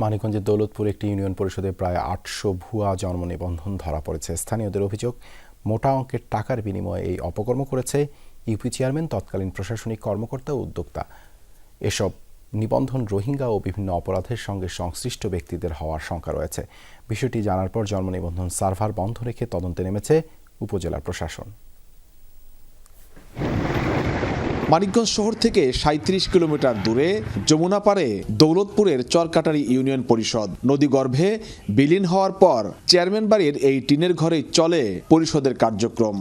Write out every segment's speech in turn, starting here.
মানিকগঞ্জের দৌলতপুর একটি ইউনিয়ন পরিষদে প্রায় আটশো ভুয়া জন্ম নিবন্ধন ধরা পড়েছে। স্থানীয়দের অভিযোগ, মোটা অঙ্কের টাকার বিনিময়ে এই অপকর্ম করেছে ইউপি চেয়ারম্যান, তৎকালীন প্রশাসনিক কর্মকর্তা ও উদ্যোক্তা। এসব নিবন্ধন রোহিঙ্গা ও বিভিন্ন অপরাধের সঙ্গে সংশ্লিষ্ট ব্যক্তিদের হওয়ার শঙ্কা রয়েছে। বিষয়টি জানার পর জন্ম নিবন্ধন সার্ভার বন্ধ রেখে তদন্তে নেমেছে উপজেলা প্রশাসন। মানিকগঞ্জ শহর থেকে সাঁত্রিশ কিলোমিটার দূরে যমুনা পারে দৌলতপুরের চরকাটারি ইউনিয়ন পরিষদ। নদী গর্ভে বিলীন হওয়ার পর চেয়ারম্যান বাড়ির এই টিনের ঘরেই চলে পরিষদের কার্যক্রম।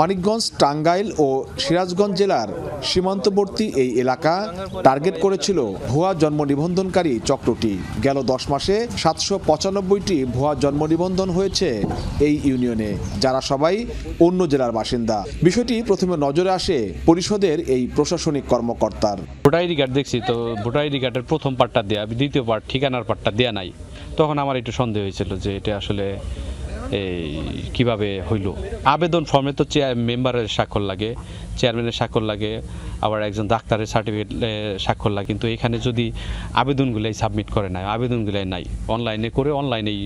মানিকগঞ্জ, টাঙ্গাইল ও সিরাজগঞ্জ জেলার সীমান্তবর্তী এই এলাকা টার্গেট করেছিল ভুয়া জন্ম নিবন্ধনকারী চক্রটি। গেল দশ মাসে সাতশো পঁচানব্বইটি ভুয়া জন্ম নিবন্ধন হয়েছে এই ইউনিয়নে, যারা সবাই অন্য জেলার বাসিন্দা। বিষয়টি প্রথমে নজরে আসে পরিষদের এই প্রশাসনিক কর্মকর্তার। ভোটার আইডি কার্ড দেখছি তো, ভোটার আইডি কার্ডের প্রথম পার্টটা দেয়া, দ্বিতীয় পার্ট ঠিকানার পার্টটা দেয়া নাই। তখন আমার একটু সন্দেহ হয়েছিল যে এটা আসলে এই, কীভাবে হইল? আবেদন ফর্মে তো চেয়ার মেম্বারের স্বাক্ষর লাগে চেয়ারম্যানের স্বাক্ষর লাগে, আবার একজন ডাক্তারের সার্টিফিকেট স্বাক্ষর লাগে, কিন্তু এখানে যদি আবেদনগুলাই সাবমিট করে নাই, আবেদনগুলাই নাই অনলাইনে করে অনলাইনেই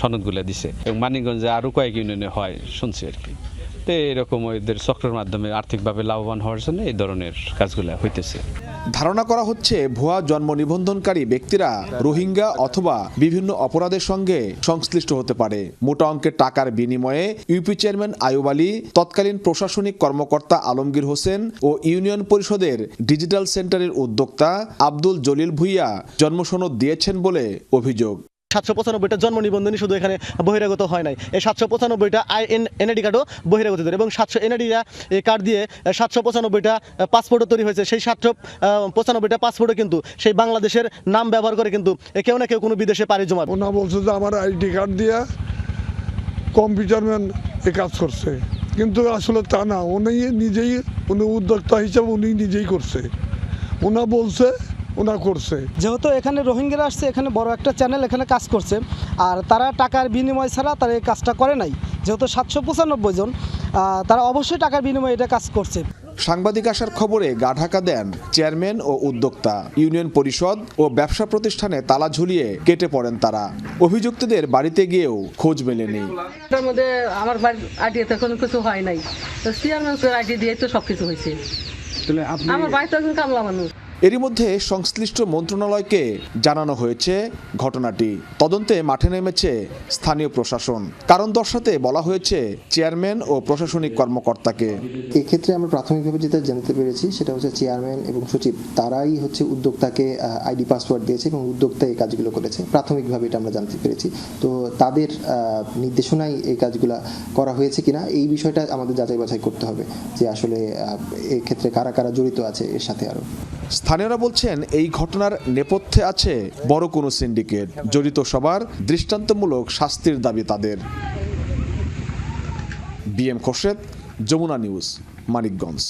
সনদগুলো দিছে। এবং মানিকগঞ্জে আরও কয়েক ইউনিয়নে হয়, শুনছি আর কি। তো এরকম ওদের চক্রের মাধ্যমে আর্থিকভাবে লাভবান হওয়ার জন্য এই ধরনের কাজগুলো হইতেছে। ধারণা করা হচ্ছে ভুয়া জন্ম নিবন্ধনকারী ব্যক্তিরা রোহিঙ্গা অথবা বিভিন্ন অপরাধের সঙ্গে সংশ্লিষ্ট হতে পারে। মোটা অঙ্কের টাকার বিনিময়ে ইউপি চেয়ারম্যান আয়ুব আলী, তৎকালীন প্রশাসনিক কর্মকর্তা আলমগীর হোসেন ও ইউনিয়ন পরিষদের ডিজিটাল সেন্টারের উদ্যোক্তা আব্দুল জলিল ভুইয়া জন্মসনদ দিয়েছেন বলে অভিযোগ। সাতশো পঁচানব্বইটা জন্ম নিবন্ধনই শুধু এখানে বহিরাগত হয় নাই। এই সাতশো পঁচানব্বইটা আই এন এনআইডি কার্ডও বহিরাগতদের এবং সাতশো এনআইডিরা কার্ড দিয়ে সাতশো পঁচানব্বইটা পাসপোর্টও তৈরি হয়েছে। সেই সাতশো পঁচানব্বইটা পাসপোর্টও কিন্তু সেই বাংলাদেশের নাম ব্যবহার করে কিন্তু কেউ না কেউ কোনো বিদেশে পাড়ি জমা ওনা বলছে যে আমার আইডি কার্ড দিয়ে কম্পিউটারম্যান এ কাজ করছে। কিন্তু আসলে তা না উনি নিজেই, উনি উদ্যোক্তা হিসাবে উনি নিজেই করছে। ওনা বলছে ওনা করছে। যেহেতু এখানে রোহিঙ্গারা আসছে এখানে বড় একটা চ্যানেল এখানে কাজ করছে আর তারা টাকার বিনিময় ছাড়া তারা এই কাজটা করে নাই। যেহেতু সাতশো পঁচানব্বই জন তারা অবশ্যই টাকার বিনিময়ে এটা কাজ করছে। সাংবাদিক আসার খবরে গা ঢাকা দেন চেয়ারম্যান ও উদ্যোক্তা। ইউনিয়ন পরিষদ ও ব্যবসা প্রতিষ্ঠানে তালা ঝুলিয়ে কেটে পড়েন তারা। অভিযুক্তদের বাড়িতে গিয়েও খোঁজ মেলেনি। তার মধ্যে আমার বাড়ির আইডিয়াতে কোনো কিছু হয় নাই। তো চেয়ারম্যান আইডি দিয়ে তো সব কিছু হয়েছে আমার বাড়িতে একজন কামলা মানুষ। এরই মধ্যে সংশ্লিষ্ট মন্ত্রণালয়কে জানানো হয়েছে ঘটনাটি। তদন্তে মাঠে নেমেছে স্থানীয় প্রশাসন। কারণ দর্শাতে বলা হয়েছে, চেয়ারম্যান ও প্রশাসনিক কর্মকর্তাকে। এক্ষেত্রে আমরা প্রাথমিকভাবে যেটা জানতে পেরেছি, সেটা হচ্ছে চেয়ারম্যান এবং সচিব। তারাই হচ্ছে উদ্যোক্তাকে আইডি পাসওয়ার্ড দিয়েছে এবং উদ্যোক্তা এই কাজগুলো করেছে। প্রাথমিকভাবে এটা আমরা জানতে পেরেছি। তো তাদের নির্দেশনায় এই কাজগুলো করা হয়েছে কিনা, এই বিষয়টা আমাদের যাচাই বাছাই করতে হবে। যে আসলে এক্ষেত্রে কারা কারা জড়িত আছে এর সাথে আরও। স্থানীয়রা বলছেন এই ঘটনার নেপথ্যে আছে বড় কোনো সিন্ডিকেট, জড়িত সবার দৃষ্টান্তমূলক শাস্তির দাবি তাদের। BM Khorshed, Jamuna news, Manikganj.